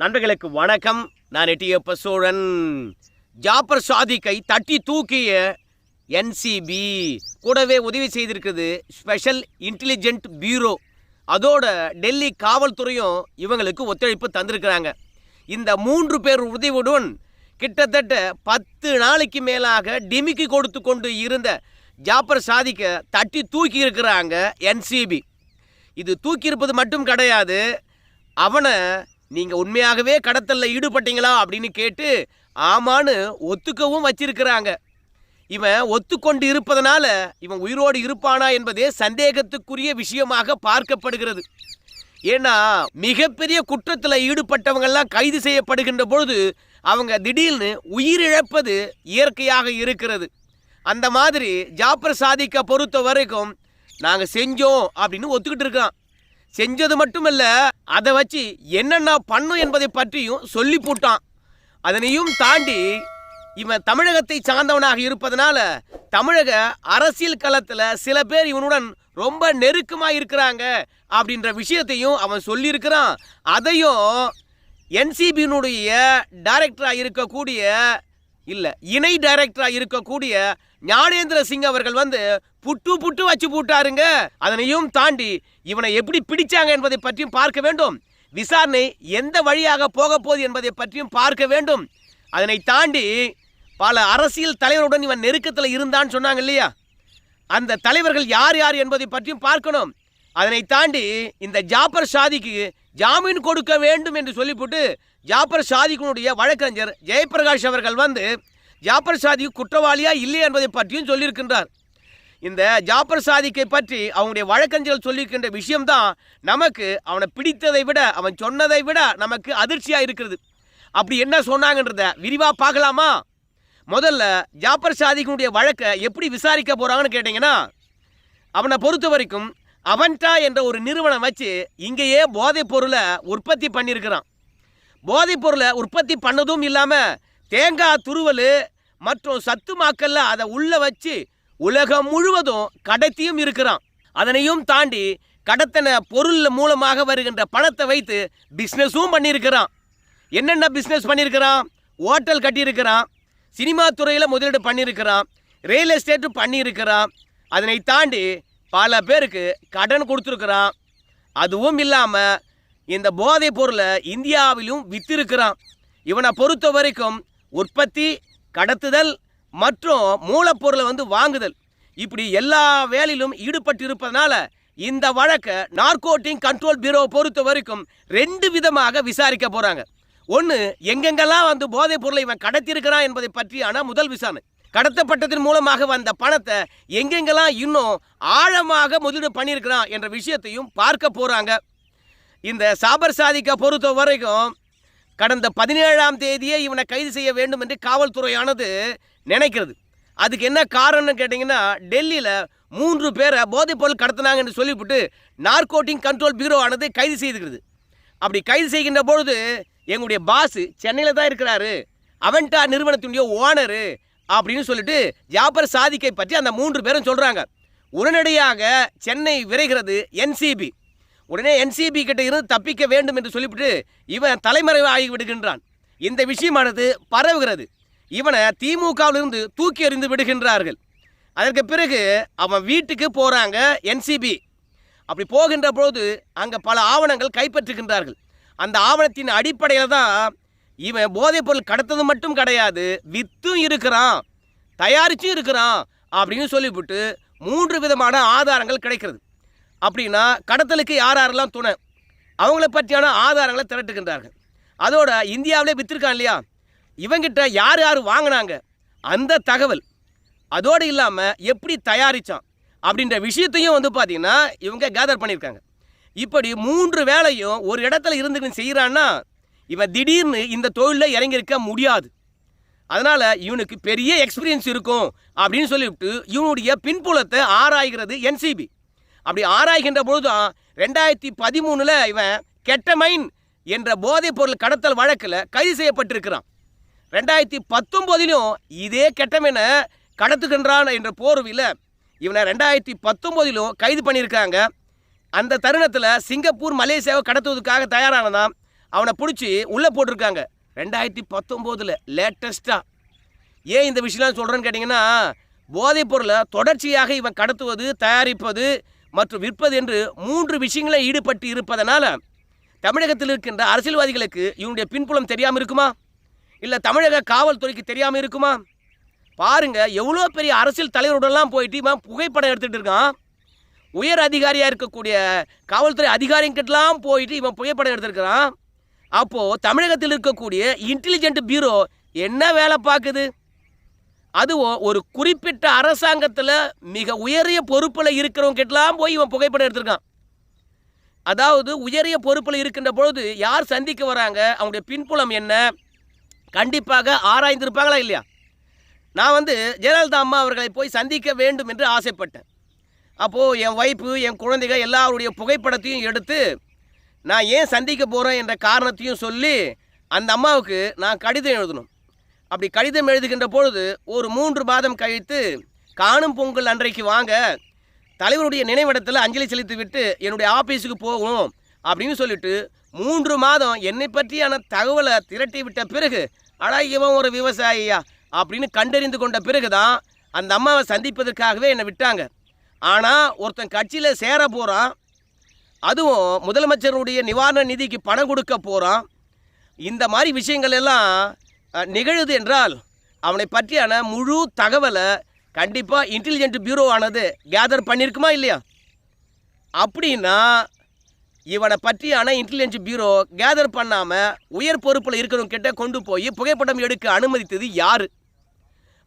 நண்பர்களுக்கு வணக்கம். நான் எட்டியப்ப சோழன் ஜாப்பர் சாதிக்கை தட்டி தூக்கிய என்சிபி கூடவே உதவி செய்திருக்குது ஸ்பெஷல் இன்டெலிஜென்ட் பியூரோ அதோட டெல்லி காவல்துறையும் இவங்களுக்கு ஒத்துழைப்பு தந்திருக்கிறாங்க. இந்த மூன்று பேர் உதவியுடன் கிட்டத்தட்ட பத்து நாளைக்கு மேலாக டிமிக்கி கொடுத்து கொண்டு இருந்த ஜாப்பர் சாதிக்க தட்டி தூக்கி இருக்கிறாங்க என்சிபி இது தூக்கியிருப்பது மட்டும் கிடையாது அவனை நீங்கள் உண்மையாகவே கடத்தலில் ஈடுபட்டீங்களா அப்படின்னு கேட்டு ஆமான்னு ஒத்துக்கவும் வச்சிருக்கிறாங்க. இவன் ஒத்துக்கொண்டு இருப்பதனால இவன் உயிரோடு இருப்பானா என்பதே சந்தேகத்துக்குரிய விஷயமாக பார்க்கப்படுகிறது. ஏன்னா மிகப்பெரிய குற்றத்தில் ஈடுபட்டவங்கெல்லாம் கைது செய்யப்படுகின்ற பொழுது அவங்க திடீர்னு உயிரிழப்பது இயற்கையாக இருக்கிறது. அந்த மாதிரி ஜாப்பர் சாதிக்க பொறுத்த வரைக்கும் நாங்கள் செஞ்சோம் அப்படின்னு ஒத்துக்கிட்டு இருக்கான். செஞ்சது மட்டுமல்ல அதை வச்சு என்னென்ன பண்ணும் என்பதை பற்றியும் சொல்லி போட்டான். அதனையும் தாண்டி இவன் தமிழகத்தை சார்ந்தவனாக இருப்பதனால தமிழக அரசியல் களத்தில் சில பேர் இவனுடன் ரொம்ப நெருக்கமாக இருக்கிறாங்க அப்படின்ற விஷயத்தையும் அவன் சொல்லியிருக்கிறான். அதையும் என்சிபியினுடைய டைரக்டராக இருக்கக்கூடிய இல்லை இணை டைரக்டராக இருக்கக்கூடிய ஞானேந்திர சிங் அவர்கள் வந்து புட்டு புட்டு வச்சு போட்டாருங்க. அதனையும் தாண்டி இவனை எப்படி பிடிச்சாங்க என்பதை பற்றியும் பார்க்க வேண்டும். விசாரணை எந்த வழியாக போக போகுது என்பதை பற்றியும் பார்க்க வேண்டும். அதனை தாண்டி பல அரசியல் தலைவருடன் இவன் நெருக்கத்தில் இருந்தான்னு சொன்னாங்க இல்லையா? அந்த தலைவர்கள் யார் யார் என்பதை பற்றியும் பார்க்கணும். அதனை தாண்டி இந்த ஜாப்பர் ஷாதிக்கு ஜாமீன் கொடுக்க வேண்டும் என்று சொல்லிவிட்டு ஜாப்பர் ஷாதிக்குனுடைய வழக்கறிஞர் ஜெயபிரகாஷ் அவர்கள் வந்து ஜாப்பர் ஷாதி குற்றவாளியா இல்லை என்பதை பற்றியும் சொல்லியிருக்கின்றார். இந்த ஜாப்பர் சாதிக்கை பற்றி அவனுடைய வழக்கறிஞர்கள் சொல்லியிருக்கின்ற விஷயம்தான் நமக்கு அவனை பிடித்ததை விட அவன் சொன்னதை விட நமக்கு அதிர்ச்சியாக இருக்கிறது. அப்படி என்ன சொன்னாங்கன்றத விரிவாக பார்க்கலாமா? முதல்ல ஜாப்பர் சாதிக்குடைய வழக்கை எப்படி விசாரிக்க போகிறாங்கன்னு கேட்டிங்கன்னா அவனை பொறுத்த வரைக்கும் அவன்டா என்ற ஒரு நிறுவனம் வச்சு இங்கேயே போதைப் பொருளை உற்பத்தி பண்ணியிருக்கிறான். போதைப் பொருளை உற்பத்தி பண்ணதும் இல்லாமல் தேங்காய் துருவல் மற்றும் சத்து மாக்கல்ல அதை உள்ளே வச்சு உலகம் முழுவதும் கடத்தியும் இருக்கிறான். அதனையும் தாண்டி கடத்தின பொருள் மூலமாக வருகின்ற பணத்தை வைத்து பிஸ்னஸும் பண்ணியிருக்கிறான். என்னென்ன பிஸ்னஸ் பண்ணியிருக்கிறான்? ஹோட்டல் கட்டியிருக்கிறான். சினிமா துறையில் முதலீடு பண்ணியிருக்கிறான். ரியல் எஸ்டேட்டும் பண்ணியிருக்கிறான். அதனை தாண்டி பல பேருக்கு கடன் கொடுத்துருக்குறான். அதுவும் இல்லாமல் இந்த போதைப் பொருளை இந்தியாவிலும் வித்திருக்கிறான். இவனை பொறுத்த வரைக்கும் உற்பத்தி கடத்துதல் மற்றும் மூலப்பொருளை வந்து வாங்குதல். இப்படி எல்லா வேலையிலும் ஈடுபட்டு இருப்பதனால இந்த வழக்கை நார்கோட்டிங் கண்ட்ரோல் பியூரோ பொறுத்த வரைக்கும் ரெண்டு விதமாக விசாரிக்க போகிறாங்க ஒன்று எங்கெங்கெல்லாம் வந்து போதைப் பொருளை இவன் கடத்தியிருக்கிறான் என்பதை பற்றியான முதல் விசாரணை. கடத்தப்பட்டதன் மூலமாக வந்த பணத்தை எங்கெங்கெல்லாம் இன்னும் ஆழமாக முதலீடு பண்ணியிருக்கிறான் என்ற விஷயத்தையும் பார்க்க போகிறாங்க இந்த சாபர் சாதிக்க பொறுத்த வரைக்கும் கடந்த பதினேழாம் தேதியே இவனை கைது செய்ய வேண்டும் என்று காவல்துறையானது நினைக்கிறது. அதுக்கு என்ன காரணம்னு கேட்டிங்கன்னா டெல்லியில் மூன்று பேரை போதைப்பொருள் கடத்தினாங்கன்னு சொல்லிவிட்டு நார்கோட்டிங் கண்ட்ரோல் பியூரோ ஆனது கைது செய்துக்கிறது அப்படி கைது செய்கின்ற பொழுது எங்களுடைய பாஸு சென்னையில் தான் இருக்கிறாரு. அவன்டா நிறுவனத்தினுடைய ஓனரு அப்படின்னு சொல்லிட்டு ஜாபர் சாதிக்கை பற்றி அந்த மூன்று பேரும் சொல்கிறாங்க உடனடியாக சென்னை விரைகிறது என்சிபி உடனே என்சிபி கிட்ட இருந்து தப்பிக்க வேண்டும் என்று சொல்லிவிட்டு இவன் தலைமறைவாகி விடுகின்றான். இந்த விஷயமானது பரவுகிறது. இவனை திமுகவிலிருந்து தூக்கி எறிந்து விடுகின்றார்கள். அதற்கு பிறகு அவன் வீட்டுக்கு போகிறாங்க என்சிபி அப்படி போகின்ற பொழுது அங்கே பல ஆவணங்கள் கைப்பற்றுகின்றார்கள். அந்த ஆவணத்தின் அடிப்படையில் தான் இவன் போதைப் பொருள் கடத்தது மட்டும் கிடையாது வித்தும் இருக்கிறான் தயாரிச்சும் இருக்கிறான் அப்படின்னு சொல்லிவிட்டு மூன்று விதமான ஆதாரங்கள் கிடைக்கிறது. அப்படின்னா கடத்தலுக்கு யார் யாரெல்லாம் துணை? அவங்கள பற்றியான ஆதாரங்களை திரட்டுகின்றார்கள். அதோட இந்தியாவிலே வித்திருக்கான் இல்லையா? இவங்கிட்ட யார் யார் வாங்கினாங்க? அந்த தகவல். அதோடு இல்லாமல் எப்படி தயாரித்தான் அப்படின்ற விஷயத்தையும் வந்து பார்த்தீங்கன்னா இவங்க கேதர் பண்ணியிருக்காங்க. இப்படி மூன்று வேலையும் ஒரு இடத்துல இருந்து செய்கிறான்னா இவன் திடீர்னு இந்த தொழிலில் இறங்கியிருக்க முடியாது. அதனால் இவனுக்கு பெரிய எக்ஸ்பீரியன்ஸ் இருக்கும் அப்படின்னு சொல்லிவிட்டு இவனுடைய பின்புலத்தை ஆராய்கிறது என்சிபி அப்படி ஆராய்கின்ற பொழுதுதான் ரெண்டாயிரத்தி பதிமூணில் இவன் கெட்டமைன் என்ற போதைப் பொருள் கடத்தல் வழக்கில் கைது செய்யப்பட்டிருக்கிறான். ரெண்டாயிரத்தி பத்தொம்போதிலும் இதே கெட்டமைனை கடத்துகின்றான் என்ற போர்வில் இவனை ரெண்டாயிரத்தி பத்தொம்போதிலும் கைது பண்ணியிருக்காங்க. அந்த தருணத்தில் சிங்கப்பூர் மலேசியாவை கடத்துவதற்காக தயாரானதான் அவனை பிடிச்சி உள்ளே போட்டிருக்காங்க. ரெண்டாயிரத்தி பத்தொம்போதில் லேட்டஸ்ட்டாக ஏன் இந்த விஷயம்லாம் சொல்கிறேன்னு கேட்டிங்கன்னா போதைப் பொருளை தொடர்ச்சியாக இவன் கடத்துவது தயாரிப்பது மற்றும் விற்பது என்று மூன்று விஷயங்களில் ஈடுபட்டு இருப்பதனால் தமிழகத்தில் இருக்கின்ற அரசியல்வாதிகளுக்கு இவனுடைய பின்புலம் தெரியாமல் இருக்குமா? இல்லை தமிழக காவல்துறைக்கு தெரியாமல் இருக்குமா? பாருங்க எவ்வளோ பெரிய அரசியல் தலைவரோடலாம் போயிட்டு இவன் புகைப்படம் எடுத்துகிட்டு இருக்கான். உயர் அதிகாரியாக இருக்கக்கூடிய காவல்துறை அதிகாரிங்கிட்டலாம் போயிட்டு இவன் புகைப்படம் எடுத்திருக்கிறான். அப்போது தமிழகத்தில் இருக்கக்கூடிய இன்டெலிஜென்ட் பியூரோ என்ன வேலை பார்க்குது? அதுவும் ஒரு குறிப்பிட்ட அரசாங்கத்தில் மிக உயரிய பொறுப்பில் இருக்கிறவங்கிட்டலாம் போய் இவன் புகைப்படம் எடுத்திருக்கான். அதாவது உயரிய பொறுப்பில் இருக்கின்ற பொழுது யார் சந்திக்க வராங்க? அவங்களுடைய பின்புலம் என்ன? கண்டிப்பாக ஆராய்ந்திருப்பாங்களா இல்லையா? நான் வந்து ஜெயலலிதா அம்மா அவர்களை போய் சந்திக்க வேண்டும் என்று ஆசைப்பட்டேன். அப்போது என் ஒய்ஃபு என் குழந்தைகள் எல்லாருடைய புகைப்படத்தையும் எடுத்து நான் ஏன் சந்திக்க போகிறேன் என்ற காரணத்தையும் சொல்லி அந்த அம்மாவுக்கு நான் கடிதம் எழுதணும். அப்படி கடிதம் எழுதுகின்ற பொழுது ஒரு மூன்று மாதம் கழித்து காணும் பொங்கல் அன்றைக்கு வாங்க தலைவருடைய நினைவிடத்தில் அஞ்சலி செலுத்தி விட்டு என்னுடைய ஆஃபீஸுக்கு போகும் அப்படின்னு சொல்லிட்டு மூன்று மாதம் என்னை பற்றியான தகவலை திரட்டி விட்ட பிறகு அடா இவன் ஒரு விவசாயியா? அப்படின்னு கண்டறிந்து கொண்ட பிறகுதான் அந்த அம்மாவை சந்திப்பதற்காகவே என்னை விட்டாங்க. ஆனால் ஒருத்தன் கட்சியில் சேர போகிறான் அதுவும் முதலமைச்சருடைய நிவாரண நிதிக்கு பணம் கொடுக்க போகிறான் இந்த மாதிரி விஷயங்கள் எல்லாம் நிகழுது என்றால் அவனை பற்றியான முழு தகவலை கண்டிப்பாக இன்டெலிஜென்ட் பியூரோ ஆனது கேதர் பண்ணியிருக்குமா இல்லையா? அப்படின்னா இவனை பற்றியான இன்டெலிஜென்ஸ் பியூரோ கேதர் பண்ணாமல் உயர் பொறுப்பில் இருக்கிறவங்க கிட்ட கொண்டு போய் புகைப்படம் எடுக்க அனுமதித்தது யார்?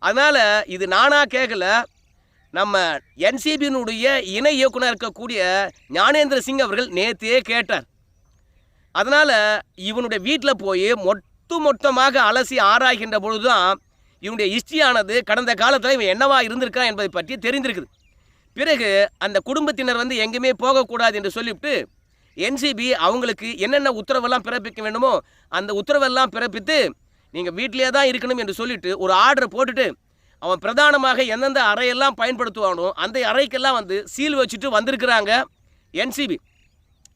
அதனால் இது நானாக கேட்கல நம்ம என்சிபியினுடைய இணை இயக்குனர் இருக்கக்கூடிய ஞானேந்திர சிங் அவர்கள் நேற்றே கேட்டார். அதனால் இவனுடைய வீட்டில் போய் மொத்த மொத்தமாக அலசி ஆராய்கின்ற பொழுது தான் இவனுடைய ஹிஸ்ட்ரியானது கடந்த காலத்தில் இவன் என்னவா இருந்திருக்கான் என்பதை பற்றி தெரிந்திருக்குது. பிறகு அந்த குடும்பத்தினர் வந்து எங்கேயுமே போகக்கூடாது என்று சொல்லிவிட்டு என்சிபி அவங்களுக்கு என்னென்ன உத்தரவெல்லாம் பிறப்பிக்க வேண்டுமோ அந்த உத்தரவெல்லாம் பிறப்பித்து நீங்கள் வீட்டிலே தான் இருக்கணும் என்று சொல்லிட்டு ஒரு ஆர்டர் போட்டுட்டு அவன் பிரதானமாக எந்தெந்த அறையெல்லாம் பயன்படுத்துவானோ அந்த அறைக்கெல்லாம் வந்து சீல் வச்சுட்டு வந்திருக்கிறாங்க என்சிபி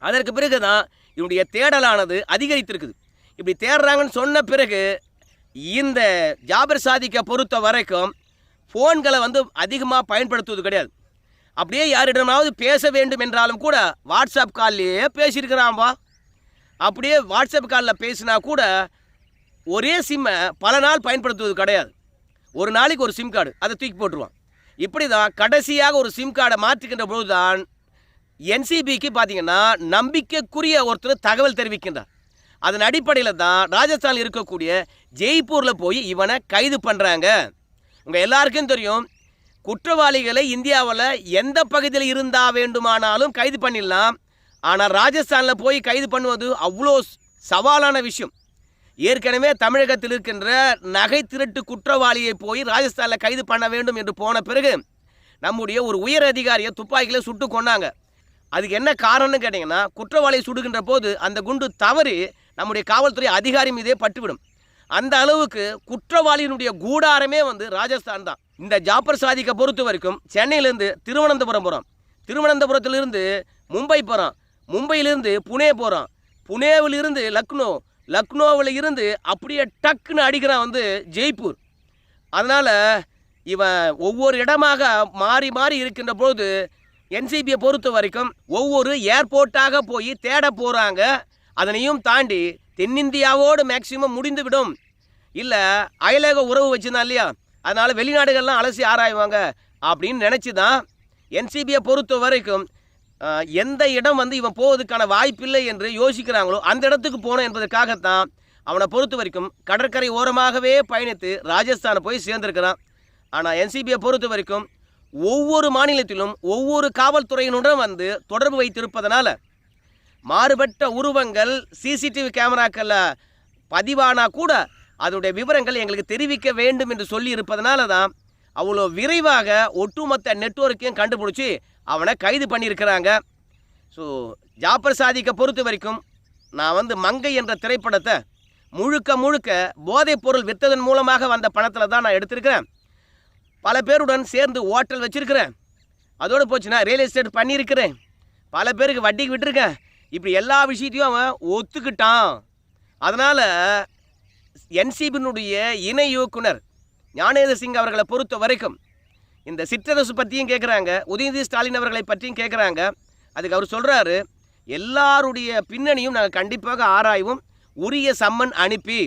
அதற்கு பிறகு தான் இவனுடைய தேடலானது அதிகரித்திருக்குது. இப்படி தேடுறாங்கன்னு சொன்ன பிறகு இந்த ஜாபர் சாதிக்கை பொறுத்த வரைக்கும் ஃபோன்களை வந்து அதிகமாக பயன்படுத்துவது கிடையாது. அப்படியே யாரிடமாவது பேச வேண்டும் என்றாலும் கூட வாட்ஸ்அப் கால்லையே பேசியிருக்கிறான்பா அப்படியே வாட்ஸ்அப் காலில் பேசினா கூட ஒரே சிம்மை பல நாள் பயன்படுத்துவது கிடையாது. ஒரு நாளைக்கு ஒரு சிம் கார்டு அதை தூக்கி போட்டுருவான். இப்படி தான் கடைசியாக ஒரு சிம் கார்டை மாற்றிக்கின்ற பொழுது தான் என்சிபிக்கு பார்த்தீங்கன்னா நம்பிக்கைக்குரிய ஒருத்தர் தகவல் தெரிவிக்கின்றார். அதன் அடிப்படையில் தான் ராஜஸ்தானில் இருக்கக்கூடிய ஜெய்ப்பூரில் போய் இவனை கைது பண்ணுறாங்க உங்கள் எல்லாருக்கும் தெரியும் குற்றவாளிகளை இந்தியாவில் எந்த பகுதியில் இருந்தால் வேண்டுமானாலும் கைது பண்ணிடலாம். ஆனால் ராஜஸ்தானில் போய் கைது பண்ணுவது அவ்வளோ சவாலான விஷயம். ஏற்கனவே தமிழகத்தில் இருக்கின்ற நகை திருட்டு குற்றவாளியை போய் ராஜஸ்தானில் கைது பண்ண வேண்டும் என்று போன பிறகு நம்முடைய ஒரு உயர் அதிகாரியை துப்பாக்கியில் சுட்டு கொன்னாங்க. அதுக்கு என்ன காரணம்னு கேட்டிங்கன்னா குற்றவாளியை சுடுகின்ற போது அந்த குண்டு தவறி நம்முடைய காவல்துறை அதிகாரி மீதே பட்டுவிடும். அந்த அளவுக்கு குற்றவாளியினுடைய கூடாரமே வந்து ராஜஸ்தான் தான். இந்த ஜாப்பர் சாதிக்கை பொறுத்த வரைக்கும் சென்னையிலேருந்து திருவனந்தபுரம் போகிறோம் திருவனந்தபுரத்திலிருந்து மும்பை போகிறான் மும்பையிலிருந்து புனே போகிறான் புனேவிலிருந்து லக்னோ. லக்னோவில் இருந்து அப்படியே டக்குன்னு அடிக்கிறான் வந்து ஜெய்ப்பூர். அதனால் இவன் ஒவ்வொரு இடமாக மாறி மாறி இருக்கின்ற பொழுது என்சிபியை பொறுத்த வரைக்கும் ஒவ்வொரு ஏர்போர்ட்டாக போய் தேட போகிறாங்க அதனையும் தாண்டி தென்னிந்தியாவோடு மேக்சிமம் முடிந்துவிடும். இல்லை அயலக உறவு வச்சுருந்தான் இல்லையா? அதனால் வெளிநாடுகள்லாம் அலசி ஆராய்வாங்க அப்படின்னு நினச்சி தான் என்சிபியை பொறுத்த வரைக்கும் எந்த இடம் வந்து இவன் போவதுக்கான வாய்ப்பில்லை என்று யோசிக்கிறாங்களோ அந்த இடத்துக்கு போனோம் என்பதற்காகத்தான் அவனை பொறுத்த வரைக்கும் கடற்கரை ஓரமாகவே பயணித்து ராஜஸ்தானை போய் சேர்ந்திருக்கிறான். ஆனால் என்சிபியை பொறுத்த வரைக்கும் ஒவ்வொரு மாநிலத்திலும் ஒவ்வொரு காவல்துறையினுடன் வந்து தொடர்பு வைத்திருப்பதனால மாறுபட்ட உருவங்கள் சிசிடிவி கேமராக்களில் பதிவானா கூட அதனுடைய விவரங்கள் எங்களுக்கு தெரிவிக்க வேண்டும் என்று சொல்லி இருப்பதனால தான் அவ்வளோ விரைவாக ஒட்டுமொத்த நெட்வொர்க்கையும் கண்டுபிடிச்சி அவனை கைது பண்ணியிருக்கிறாங்க. ஸோ ஜாப்பிரசாதிக்கை பொறுத்த வரைக்கும் நான் வந்து மங்கை என்ற திரைப்படத்தை முழுக்க முழுக்க போதைப் பொருள் விற்றதன் மூலமாக வந்த பணத்தில் தான் நான் எடுத்திருக்கிறேன். பல பேருடன் சேர்ந்து ஹோட்டல் வச்சுருக்கிறேன். அதோடு போச்சுன்னா ரியல் எஸ்டேட் பண்ணியிருக்கிறேன். பல பேருக்கு வட்டிக்கு விட்டுருக்கேன். இப்படி எல்லா விஷயத்தையும் அவன் ஒத்துக்கிட்டான். அதனால் என்சிபியினுடைய இணை இயக்குனர் ஞானேந்திர சிங் அவர்களை பொறுத்த வரைக்கும் இந்த சிற்றரசு பற்றியும் கேட்குறாங்க உதயநிதி ஸ்டாலின் அவர்களை பற்றியும் கேட்குறாங்க அதுக்கு அவர் சொல்கிறாரு எல்லாருடைய பின்னணியும் நாங்கள் கண்டிப்பாக ஆராய்வோம். உரிய சம்மன் அனுப்பி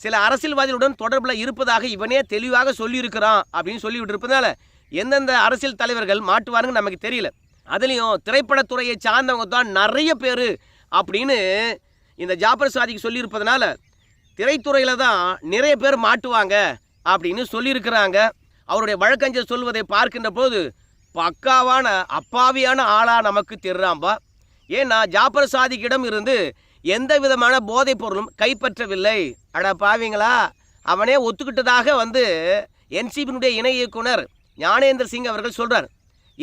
சில அரசியல்வாதிகளுடன் தொடர்பில் இருப்பதாக இவனே தெளிவாக சொல்லியிருக்கிறான் அப்படின்னு சொல்லிவிட்டு இருப்பதால எந்தெந்த அரசியல் தலைவர்கள் மாட்டுவாருன்னு நமக்கு தெரியல. அதுலேயும் திரைப்படத்துறையை சார்ந்தவங்க தான் நிறைய பேர் அப்படின்னு இந்த ஜாபர் சாதிக்கு சொல்லியிருப்பதனால திரைத்துறையில் தான் நிறைய பேர் மாட்டுவாங்க அப்படின்னு சொல்லியிருக்கிறாங்க. அவருடைய வழக்கஞ்சர் சொல்வதை பார்க்கின்ற போது பக்காவான அப்பாவியான ஆளாக நமக்கு தெரிறாம்பா. ஏன்னா ஜாபர் சாதிக்கிடம் இருந்து எந்த விதமான போதைப் பொருளும் கைப்பற்றவில்லை. அட பாவிங்களா அவனே ஒத்துக்கிட்டதாக வந்து என்சிபியினுடைய இணை இயக்குனர் ஞானேந்திர சிங் அவர்கள் சொல்கிறார்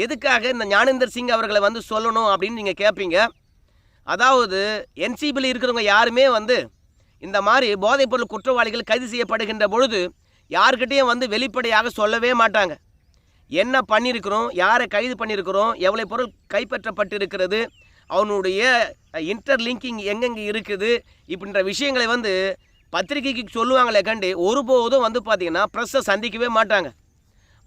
எதுக்காக இந்த ஞானேந்தர் சிங் அவர்களை வந்து சொல்லணும் அப்படின்னு நீங்கள் கேட்பீங்க அதாவது என்சிபியில் இருக்கிறவங்க யாருமே வந்து இந்த மாதிரி போதைப்பொருள் குற்றவாளிகள் கைது செய்யப்படுகின்ற பொழுது யாருக்கிட்டேயும் வந்து வெளிப்படையாக சொல்லவே மாட்டாங்க. என்ன பண்ணியிருக்கிறோம்? யாரை கைது பண்ணியிருக்கிறோம்? எவ்வளோ பொருள் கைப்பற்றப்பட்டிருக்கிறது? அவனுடைய இன்டர்லிங்கிங் எங்கெங்கே இருக்குது? இப்படின்ற விஷயங்களை வந்து பத்திரிகைக்கு சொல்லுவாங்களே கண்டு ஒருபோதும் வந்து பார்த்தீங்கன்னா ப்ரெஸ்ஸை சந்திக்கவே மாட்டாங்க.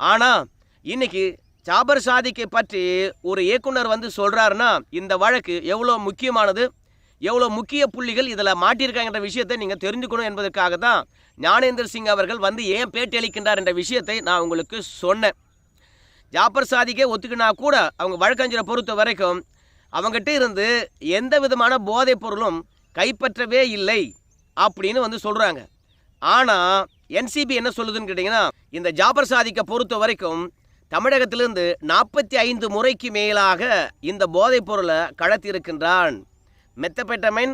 ஆனால் இன்னைக்கு ஜாபர் சாதிக்கை பற்றி ஒரு இயக்குனர் வந்து சொல்கிறாருன்னா இந்த வழக்கு எவ்வளோ முக்கியமானது எவ்வளோ முக்கிய புள்ளிகள் இதில் மாட்டியிருக்காங்கன்ற விஷயத்தை நீங்கள் தெரிஞ்சுக்கணும் என்பதற்காக தான் ஞானேந்திர சிங் அவர்கள் வந்து ஏன் பேட்டி அளிக்கின்றார் என்ற விஷயத்தை நான் உங்களுக்கு சொன்னேன். ஜாபர் சாதிக்கே ஒத்துக்கினா கூட அவங்க வழக்கறிஞரை பொறுத்த வரைக்கும் அவங்ககிட்ட இருந்து எந்த விதமான போதைப் பொருளும் கைப்பற்றவே இல்லை அப்படின்னு வந்து சொல்கிறாங்க ஆனால் என்சிபி என்ன சொல்லுதுன்னு கேட்டிங்கன்னா இந்த ஜாபர் சாதிக்கை பொறுத்த வரைக்கும் தமிழகத்திலிருந்து நாற்பத்தி ஐந்து முறைக்கு மேலாக இந்த போதைப் பொருளை கடத்தியிருக்கின்றான். மெத்தபெட்டமைன்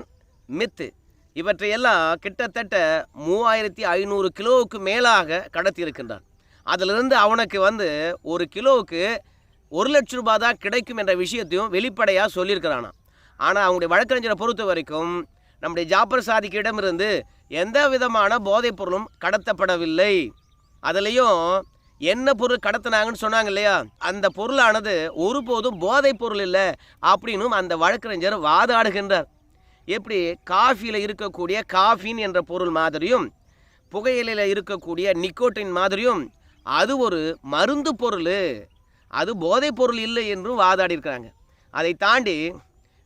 மித்து. இவற்றையெல்லாம் கிட்டத்தட்ட மூவாயிரத்தி ஐநூறு கிலோவுக்கு மேலாக கடத்தியிருக்கின்றான். அதிலிருந்து அவனுக்கு வந்து ஒரு கிலோவுக்கு ஒரு லட்ச ரூபாய் தான் கிடைக்கும் என்ற விஷயத்தையும் வெளிப்படையாக சொல்லியிருக்கிறானா ஆனால் அவங்களுடைய வழக்கறிஞரை பொறுத்த வரைக்கும் நம்முடைய ஜாபர் சாதிக்கிடமிருந்து எந்த விதமான போதைப் பொருளும் கடத்தப்படவில்லை. அதுலேயும் என்ன பொருள் கடத்தினாங்கன்னு சொன்னாங்க இல்லையா? அந்த பொருளானது ஒருபோதும் போதைப் பொருள் இல்லை அப்படின்னும் அந்த வழக்கறிஞர் வாதாடுகின்றார். எப்படி? காஃபியில் இருக்கக்கூடிய காஃபின் என்ற பொருள் மாதிரியும் புகையிலையில் இருக்கக்கூடிய நிக்கோட்டின் மாதிரியும் அது ஒரு மருந்து பொருள். அது போதைப் பொருள் இல்லை என்றும் வாதாடியிருக்கிறாங்க. அதை தாண்டி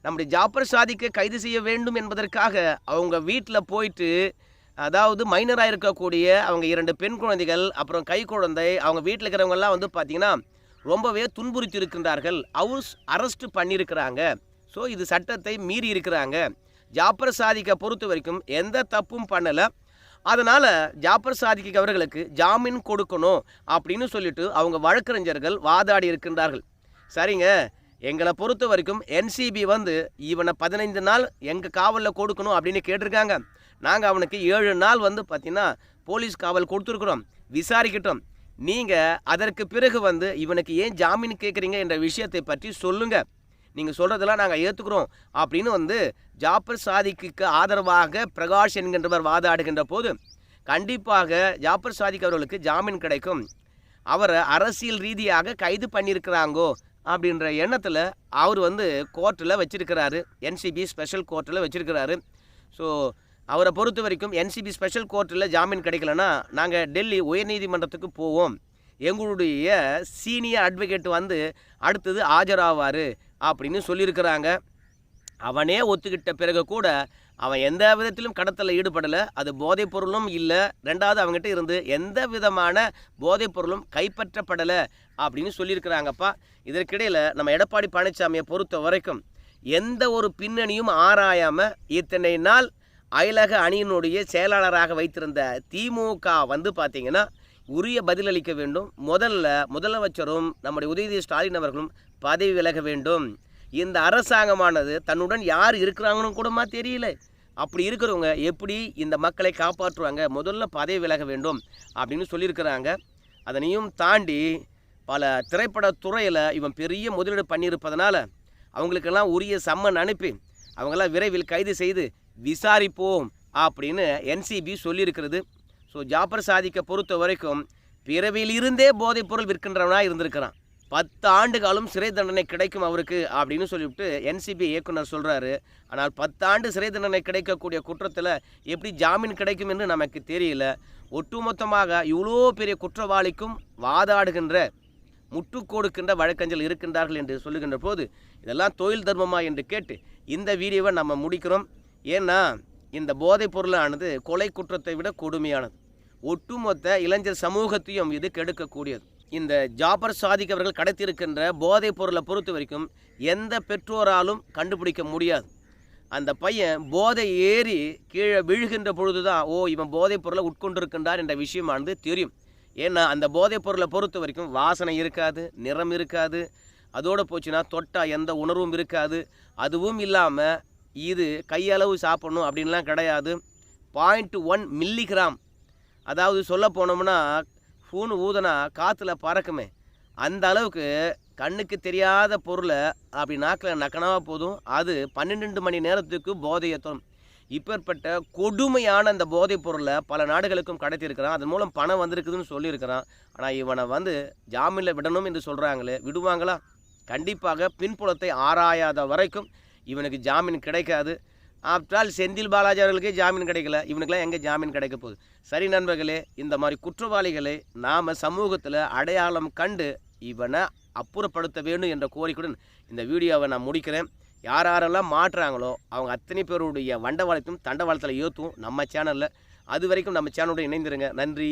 நம்முடைய ஜாப்பர் சாதிக்கு கைது செய்ய வேண்டும் என்பதற்காக அவங்க வீட்டில் போயிட்டு அதாவது மைனராக இருக்கக்கூடிய அவங்க இரண்டு பெண் குழந்தைகள் அப்புறம் கை குழந்தை அவங்க வீட்டில் இருக்கிறவங்கெல்லாம் வந்து பார்த்திங்கன்னா ரொம்பவே துன்புறுத்தி இருக்கின்றார்கள் ஹவுஸ் அரெஸ்ட் பண்ணியிருக்கிறாங்க. ஸோ இது சட்டத்தை மீறி இருக்கிறாங்க. ஜாப்பர் சாதிக்கை பொறுத்த வரைக்கும் எந்த தப்பும் பண்ணலை. அதனால் ஜாப்பர் சாதிக்கு அவர்களுக்கு ஜாமீன் கொடுக்கணும் அப்படின்னு சொல்லிட்டு அவங்க வழக்கறிஞர்கள் வாதாடி இருக்கின்றார்கள். சரிங்க. எங்களை பொறுத்த வரைக்கும் என்சிபி வந்து இவனை பதினைந்து நாள் எங்கள் காவலில் கொடுக்கணும் அப்படின்னு கேட்டிருக்காங்க. நாங்கள் அவனுக்கு ஏழு நாள் வந்து பார்த்தீங்கன்னா போலீஸ் காவல் கொடுத்துருக்குறோம். விசாரிக்கட்டும். நீங்கள் அதற்கு பிறகு வந்து இவனுக்கு ஏன் ஜாமீன் கேட்குறீங்க என்ற விஷயத்தை பற்றி சொல்லுங்கள் நீங்கள் சொல்கிறதெல்லாம் நாங்கள் ஏற்றுக்கிறோம் அப்படின்னு வந்து ஜாப்பர் சாதிக்கு ஆதரவாக பிரகாஷ் என்கின்றவர் வாதாடுகின்ற போது கண்டிப்பாக ஜாப்பர் சாதிக் அவர்களுக்கு ஜாமீன் கிடைக்கும். அவரை அரசியல் ரீதியாக கைது பண்ணியிருக்கிறாங்கோ அப்படின்ற எண்ணத்தில் அவர் வந்து கோர்ட்டில் வச்சிருக்கிறாரு. என்சிபி ஸ்பெஷல் கோர்ட்டில் வச்சுருக்கிறாரு. ஸோ அவரை பொறுத்த வரைக்கும் என்சிபி ஸ்பெஷல் கோர்ட்டில் ஜாமீன் கிடைக்கலனா நாங்கள் டெல்லி உயர்நீதிமன்றத்துக்கு போவோம். எங்களுடைய சீனியர் அட்வொகேட் வந்து அடுத்தது ஆஜராவார் அப்படின்னு சொல்லியிருக்கிறாங்க. அவனே ஒத்துக்கிட்ட பிறகு கூட அவன் எந்த விதத்திலும் கடத்தலில் ஈடுபடலை. அது போதைப் பொருளும் இல்லை. ரெண்டாவது அவங்ககிட்ட இருந்து எந்த விதமான போதைப் பொருளும் கைப்பற்றப்படலை அப்படின்னு சொல்லியிருக்கிறாங்கப்பா. இதற்கிடையில் நம்ம எடப்பாடி பழனிசாமியை பொறுத்த வரைக்கும் எந்த ஒரு பின்னணியும் ஆராயாமல் இத்தனை நாள் அயலக அணியினுடைய செயலாளராக வைத்திருந்த திமுக வந்து பார்த்தீங்கன்னா உரிய பதிலளிக்க வேண்டும். முதல்ல முதலமைச்சரும் நம்முடைய உதயநிதி ஸ்டாலின் அவர்களும் பதவி விலக வேண்டும். இந்த அரசாங்கமானது தன்னுடன் யார் இருக்கிறாங்கன்னு கூடமா தெரியல. அப்படி இருக்கிறவங்க எப்படி இந்த மக்களை காப்பாற்றுவாங்க? முதல்ல பதவி விலக வேண்டும் அப்படின்னு சொல்லியிருக்கிறாங்க. அதனையும் தாண்டி பல திரைப்பட துறையில் இவன் பெரிய முதலீடு பண்ணியிருப்பதனால அவங்களுக்கெல்லாம் உரிய சம்மன் அனுப்பி அவங்களாம் விரைவில் கைது செய்து விசாரிப்போம் அப்படின்னு என்சிபி சொல்லியிருக்கிறது. ஸோ ஜாப்பர் சாதிக்கை பொறுத்த வரைக்கும் பிறவியிலிருந்தே போதைப்பொருள் விற்கின்றவனாக இருந்திருக்கிறான். பத்து ஆண்டு காலம் சிறை தண்டனை கிடைக்கும் அவருக்கு அப்படின்னு சொல்லிவிட்டு என்சிபி இயக்குனர் சொல்கிறாரு ஆனால் பத்தாண்டு சிறை தண்டனை கிடைக்கக்கூடிய குற்றத்தில் எப்படி ஜாமீன் கிடைக்கும் என்று நமக்கு தெரியல. ஒட்டுமொத்தமாக இவ்வளோ பெரிய குற்றவாளிக்கும் வாதாடுகின்ற முட்டு கொடுக்கின்ற வழக்கறிஞர்கள் இருக்கின்றார்கள் என்று சொல்லுகின்ற போது இதெல்லாம் தொழில் தர்மமா என்று கேட்டு இந்த வீடியோவை நம்ம முடிக்கிறோம். ஏன்னா இந்த போதைப் பொருளானது கொலை குற்றத்தை விட கொடுமையானது. ஒட்டுமொத்த இளைஞர் சமூகத்தையும் இது கெடுக்கக்கூடியது. இந்த ஜாபர் சாதிக் அவர்கள் கடத்தியிருக்கின்ற போதைப் பொருளை பொறுத்த வரைக்கும் எந்த பெற்றோராலும் கண்டுபிடிக்க முடியாது. அந்த பையன் போதை ஏறி கீழே விழுகின்ற பொழுது தான் ஓ இவன் போதைப் பொருளை உட்கொண்டிருக்கின்றார் என்ற விஷயமானது தெரியும். ஏன்னா அந்த போதைப் பொருளை பொறுத்த வரைக்கும் வாசனை இருக்காது நிறம் இருக்காது. அதோடு போச்சுன்னா தொட்டா எந்த உணர்வும் இருக்காது. அதுவும் இல்லாமல் இது கையளவு சாப்பிடணும் அப்படின்லாம் கிடையாது. பாயிண்ட் ஒன் மில்லிகிராம் அதாவது சொல்ல போனோம்னா ஃபூனு ஊதுனா காற்றுல பறக்குமே. அந்த அளவுக்கு கண்ணுக்கு தெரியாத பொருளை அப்படி நாக்கில் நக்கனாவா போதும். அது பன்னெண்டு மணி நேரத்துக்கு போதையை தரும் இப்பேற்பட்ட கொடுமையான அந்த போதைப் பொருளை பல நாடுகளுக்கும் கடத்தியிருக்கிறான். அதன் மூலம் பணம் வந்திருக்குதுன்னு சொல்லியிருக்கிறான். ஆனால் இவனை வந்து ஜாமீனில் விடணும் என்று சொல்கிறாங்களே விடுவாங்களா? கண்டிப்பாக பின்புலத்தை ஆராயாத வரைக்கும் இவனுக்கு ஜாமீன் கிடைக்காது. ஆஃப்டர் செந்தில் பாலாஜி அவர்களுக்கே ஜாமீன் கிடைக்கல. இவனுக்கெல்லாம் எங்கே ஜாமீன் கிடைக்க போகுது? சரி நண்பர்களே இந்த மாதிரி குற்றவாளிகளை நாம் சமூகத்தில் அடையாளம் கண்டு இவனை அப்புறப்படுத்த வேண்டும் என்ற கோரிக்கையுடன் இந்த வீடியோவை நான் முடிக்கிறேன். யார் யாரெல்லாம் மாற்றுறாங்களோ அவங்க அத்தனை பேருடைய வண்டவாளத்தையும் தண்டவாளத்தில் ஏற்றும் நம்ம சேனலில் அது வரைக்கும் நம்ம சேனலோட இணைந்திருங்க. நன்றி.